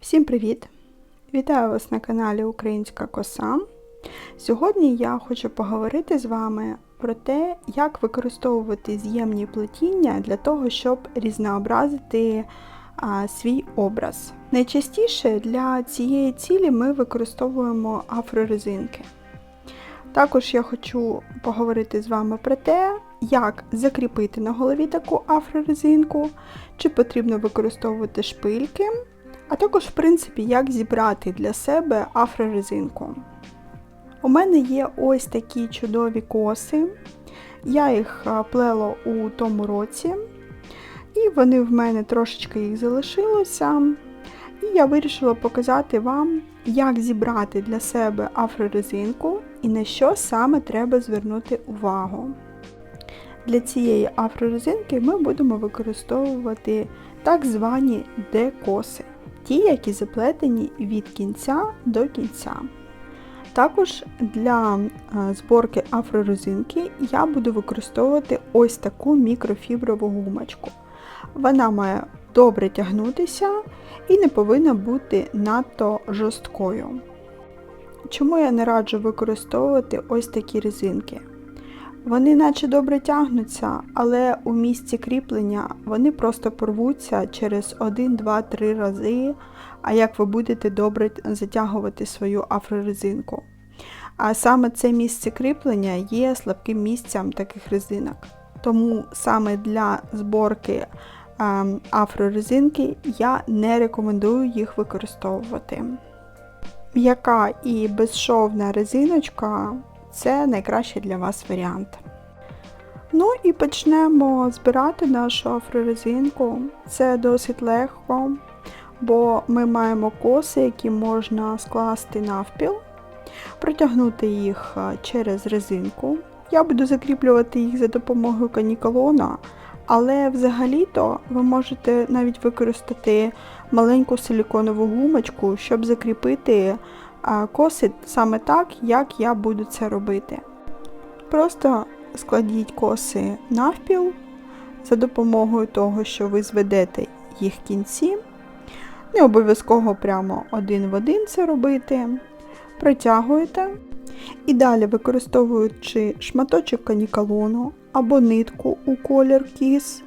Всім привіт! Вітаю вас на каналі Українська Коса. Сьогодні я хочу поговорити з вами про те, як використовувати з'ємні плетіння для того, щоб різнообразити а, свій образ. Найчастіше для цієї цілі ми використовуємо афрорезинки. Також я хочу поговорити з вами про те, як закріпити на голові таку афрорезинку, чи потрібно використовувати шпильки, а також, в принципі, як зібрати для себе афрорезинку. У мене є ось такі чудові коси. Я їх плела у тому році, і вони в мене трошечки їх залишилося. І я вирішила показати вам, як зібрати для себе афрорезинку і на що саме треба звернути увагу. Для цієї афрорезинки ми будемо використовувати так звані декоси, ті, які заплетені від кінця до кінця. Також для зборки афрорезинки я буду використовувати ось таку мікрофіброву гумочку. Вона має добре тягнутися і не повинна бути надто жорсткою. Чому я не раджу використовувати ось такі резинки? Вони наче добре тягнуться, але у місці кріплення вони просто порвуться через 1, 2, 3 рази, а як ви будете добре затягувати свою афрорезинку. А саме це місце кріплення є слабким місцем таких резинок. Тому саме для зборки афрорезинки я не рекомендую їх використовувати. М'яка і безшовна резиночка це найкращий для вас варіант. Ну і почнемо збирати нашу афрорезинку. Це досить легко, бо ми маємо коси, які можна скласти навпіл, протягнути їх через резинку. Я буду закріплювати їх за допомогою каніколона, але взагалі-то ви можете навіть використати маленьку силіконову гумочку, щоб закріпити коси саме так, як я буду це робити. Просто складіть коси навпіл за допомогою того, що ви зведете їх кінці. Не обов'язково прямо один в один це робити. Притягуєте. І далі, використовуючи шматочок канікалону або нитку у колір кіс,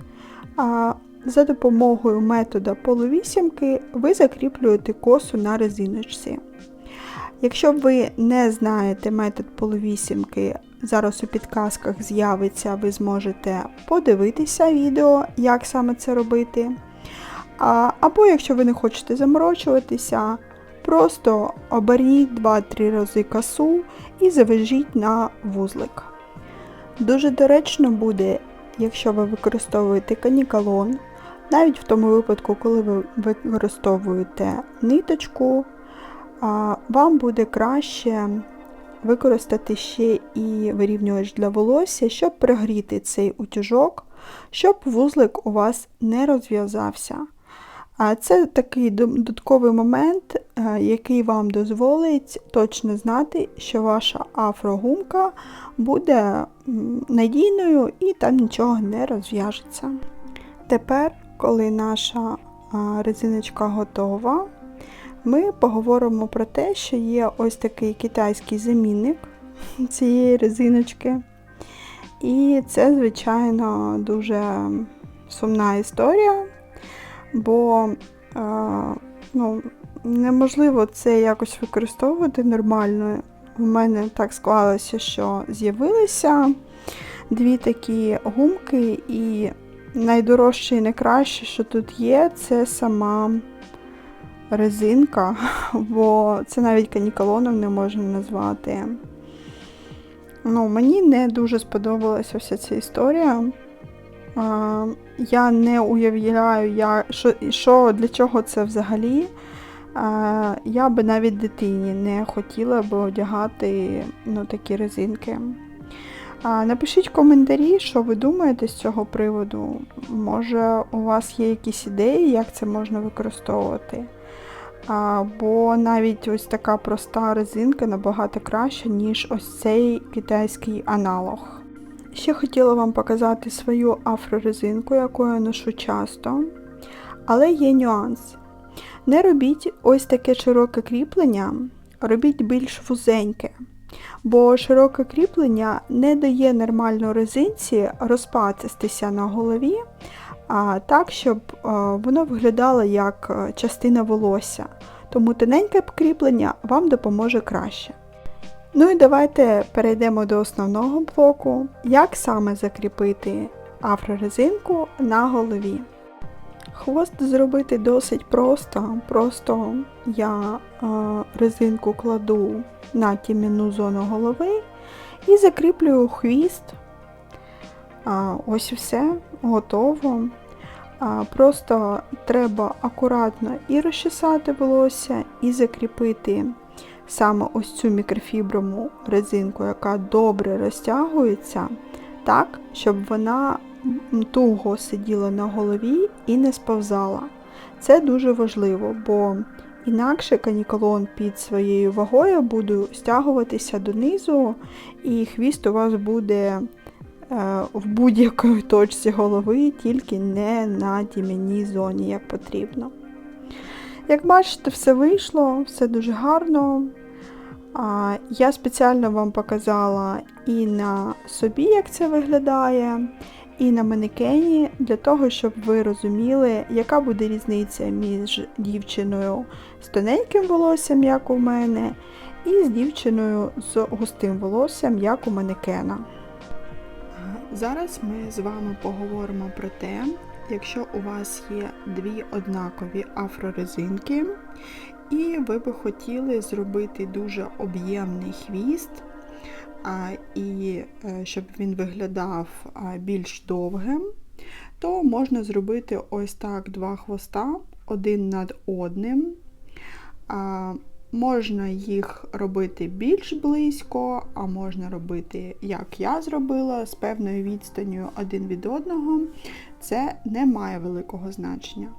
за допомогою метода половісімки ви закріплюєте косу на резиночці. Якщо ви не знаєте метод половісімки, зараз у підказках з'явиться, ви зможете подивитися відео, як саме це робити. Або, якщо ви не хочете заморочуватися, просто оберніть 2-3 рази косу і завяжіть на вузлик. Дуже доречно буде, якщо ви використовуєте канікалон, навіть в тому випадку, коли ви використовуєте ниточку, вам буде краще використати ще і вирівнювач для волосся, щоб пригріти цей утюжок, щоб вузлик у вас не розв'язався. Це такий додатковий момент, е, який вам дозволить точно знати, що ваша афрогумка буде надійною і там нічого не розв'яжеться. Тепер, коли наша резиночка готова, ми поговоримо про те, що є ось такий китайський замінник цієї резиночки. І це, звичайно, дуже сумна історія, бо е, ну, неможливо це якось використовувати нормально. У мене так склалося, що з'явилися дві такі гумки, і найдорожче і найкраще, що тут є, це сама резинка, бо це навіть канікалоном не можна назвати. Ну, Мені не дуже сподобалася вся ця історія. А, я не уявляю, я, що, що, для чого це взагалі. А, я би навіть дитині не хотіла би одягати ну, такі резинки. А, Напишіть коментарі, що ви думаєте з цього приводу. Може, у вас є якісь ідеї, як це можна використовувати. Бо навіть ось така проста резинка набагато краща, ніж ось цей китайський аналог. Ще хотіла вам показати свою афрорезинку, яку я ношу часто. Але є нюанс. Не робіть ось таке широке кріплення, робіть більш вузеньке, бо широке кріплення не дає нормально резинці розпатистися на голові, а так, щоб воно виглядало як е, частина волосся. Тому тоненьке кріплення вам допоможе краще. Ну і давайте перейдемо до основного блоку, як саме закріпити афрорезинку на голові. Хвост зробити досить просто. Просто я е, резинку кладу на тім'яну зону голови і закріплюю хвіст. Ось і все, готово. Просто треба акуратно і розчесати волосся, і закріпити саме ось цю мікрофіброву резинку, яка добре розтягується, так, щоб вона туго сиділа на голові і не сповзала. Це дуже важливо, бо інакше каніколон під своєю вагою буде стягуватися донизу, і хвіст у вас буде в будь-якій точці голови, тільки не на тім'яній зоні, як потрібно. Як бачите, все вийшло, все дуже гарно. Я спеціально вам показала і на собі, як це виглядає, і на манекені, для того, щоб ви розуміли, яка буде різниця між дівчиною з тоненьким волоссям, як у мене, і з дівчиною з густим волоссям, як у манекена. Зараз ми з вами поговоримо про те, якщо у вас є дві однакові афрорезинки, і ви би хотіли зробити дуже об'ємний хвіст, і е, щоб він виглядав більш довгим, то можна зробити ось так два хвоста один над одним. Можна їх робити більш близько, а можна робити, як я зробила, з певною відстанню один від одного. Це не має великого значення.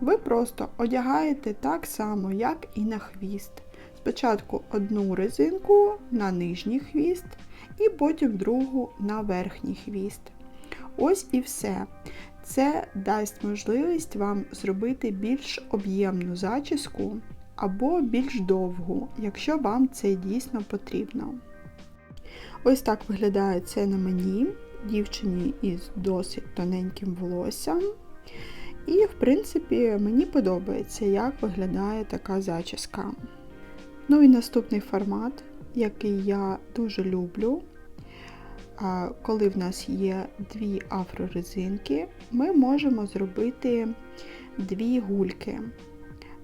Ви просто одягаєте так само, як і на хвіст. Спочатку одну резинку на нижній хвіст, і потім другу на верхній хвіст. Ось і все. Це дасть можливість вам зробити більш об'ємну зачіску або більш довгу, якщо вам це дійсно потрібно. Ось так виглядає це на мені, дівчині із досить тоненьким волоссям. І, в принципі, мені подобається, як виглядає така зачіска. Ну і наступний формат, який я дуже люблю. Коли в нас є дві афрорезинки, ми можемо зробити дві гульки,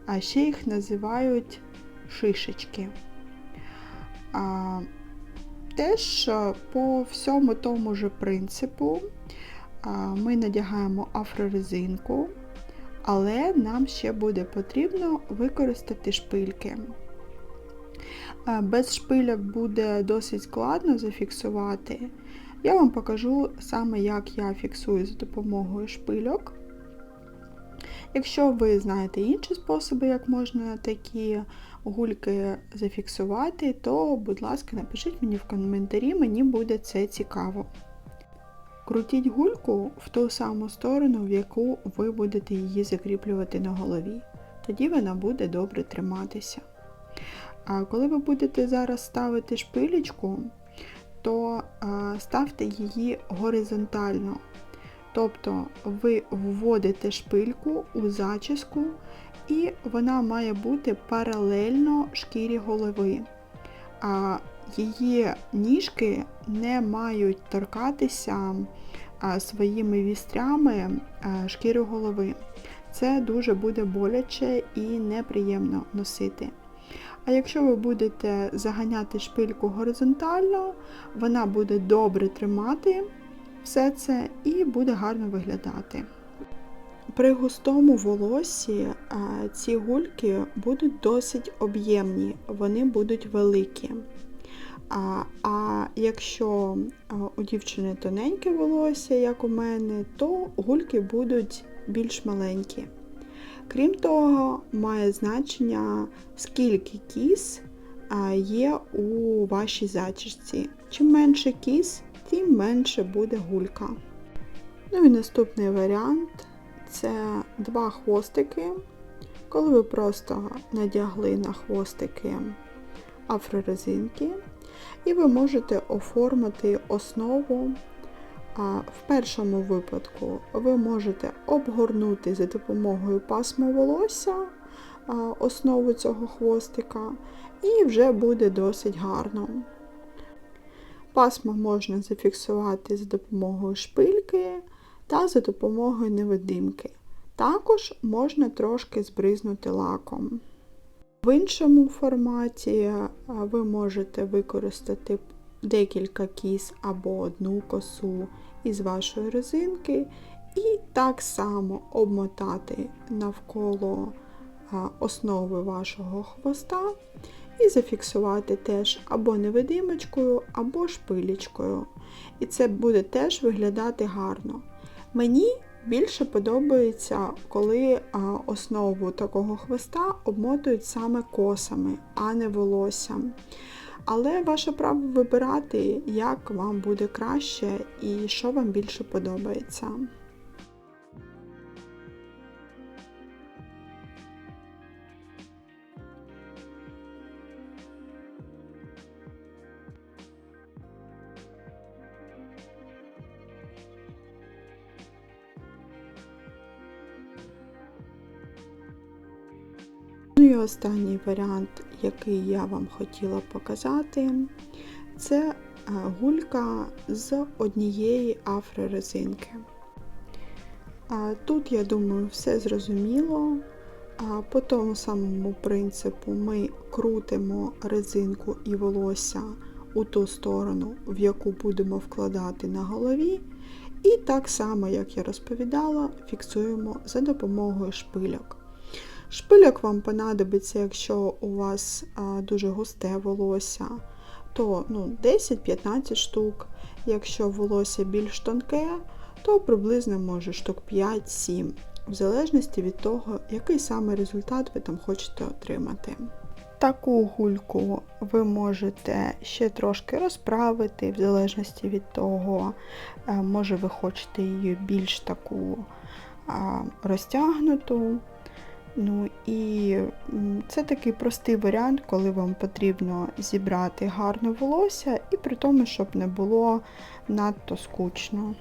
а ще їх називають шишечки. Теж по всьому тому ж принципу ми надягаємо афрорезинку, але нам ще буде потрібно використати шпильки. Без шпильок буде досить складно зафіксувати. Я вам покажу саме, як я фіксую за допомогою шпильок. Якщо ви знаєте інші способи, як можна такі гульки зафіксувати, то, будь ласка, напишіть мені в коментарі, мені буде це цікаво. Крутіть гульку в ту саму сторону, в яку ви будете її закріплювати на голові. Тоді вона буде добре триматися. А коли ви будете зараз ставити шпилечку, то ставте її горизонтально. Тобто ви вводите шпильку у зачіску, і вона має бути паралельно шкірі голови. А її ніжки не мають торкатися своїми вістрями шкіри голови. Це дуже буде боляче і неприємно носити. А якщо ви будете заганяти шпильку горизонтально, вона буде добре тримати все це і буде гарно виглядати. При густому волосі ці гульки будуть досить об'ємні, вони будуть великі. А а якщо у дівчини тоненьке волосся, як у мене, то гульки будуть більш маленькі. Крім того, має значення, скільки кіс є у вашій зачісці. Чим менше кіс, тим менше буде гулька. Ну і наступний варіант це два хвостики. коли ви просто надягли на хвостики афрорезинки, і ви можете оформити основу. В першому випадку ви можете обгорнути за допомогою пасма волосся основу цього хвостика, і вже буде досить гарно. Пасмо можна зафіксувати за допомогою шпильки та за допомогою невидимки. Також можна трошки збризнути лаком. В іншому форматі ви можете використати декілька кіс або одну косу із вашої резинки, і так само обмотати навколо основи вашого хвоста і зафіксувати теж або невидимочкою, або шпилечкою. І це буде теж виглядати гарно. Мені більше подобається, коли основу такого хвоста обмотують саме косами, а не волоссям. Але ваше право вибирати, як вам буде краще і що вам більше подобається. І останній варіант, який я вам хотіла показати, це е, гулька з однієї афрорезинки. Тут, я думаю, все зрозуміло. По тому самому принципу ми крутимо резинку і волосся у ту сторону, в яку будемо вкладати на голові. І так само, як я розповідала, фіксуємо за допомогою шпильок. Шпильок вам понадобиться, якщо у вас дуже густе волосся, то ну, 10-15 штук. Якщо волосся більш тонке, то приблизно може штук 5-7, в залежності від того, який саме результат ви там хочете отримати. Таку гульку ви можете ще трошки розправити, в залежності від того, е, може ви хочете її більш таку розтягнуту. Ну і це такий простий варіант, коли вам потрібно зібрати гарне волосся і при тому, щоб не було надто скучно.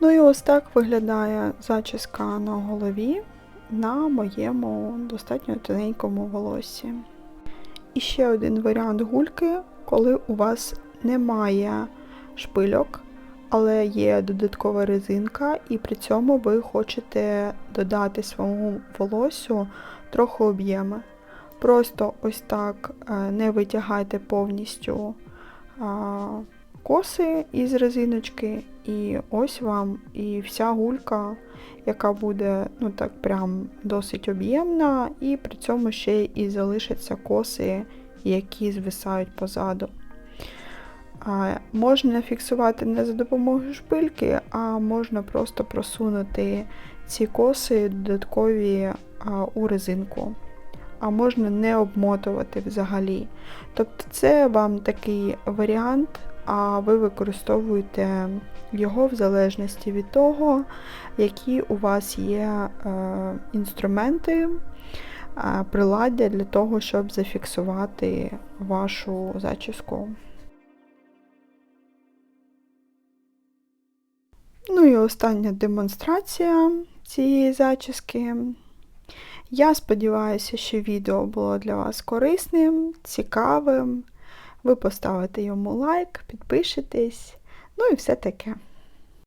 Ну і ось так виглядає зачіска на голові на моєму достатньо тоненькому волосі. І ще один варіант гульки, коли у вас немає шпильок, але є додаткова резинка, і при цьому ви хочете додати своєму волосю трохи об'єми. Просто ось так е, не витягайте повністю коси із резиночки, і ось вам і вся гулька, яка буде ну так прям досить об'ємна, і при цьому ще і залишаться коси, які звисають позаду. Можна фіксувати не за допомогою шпильки, а можна просто просунути ці коси додаткові у резинку. А можна не обмотувати взагалі. Тобто це вам такий варіант, а ви використовуєте його в залежності від того, які у вас є е, інструменти, е, приладдя для того, щоб зафіксувати вашу зачіску. Ну і остання демонстрація цієї зачіски. Я сподіваюся, що відео було для вас корисним, цікавим. Ви поставите йому лайк, підпишетесь, ну і все таке.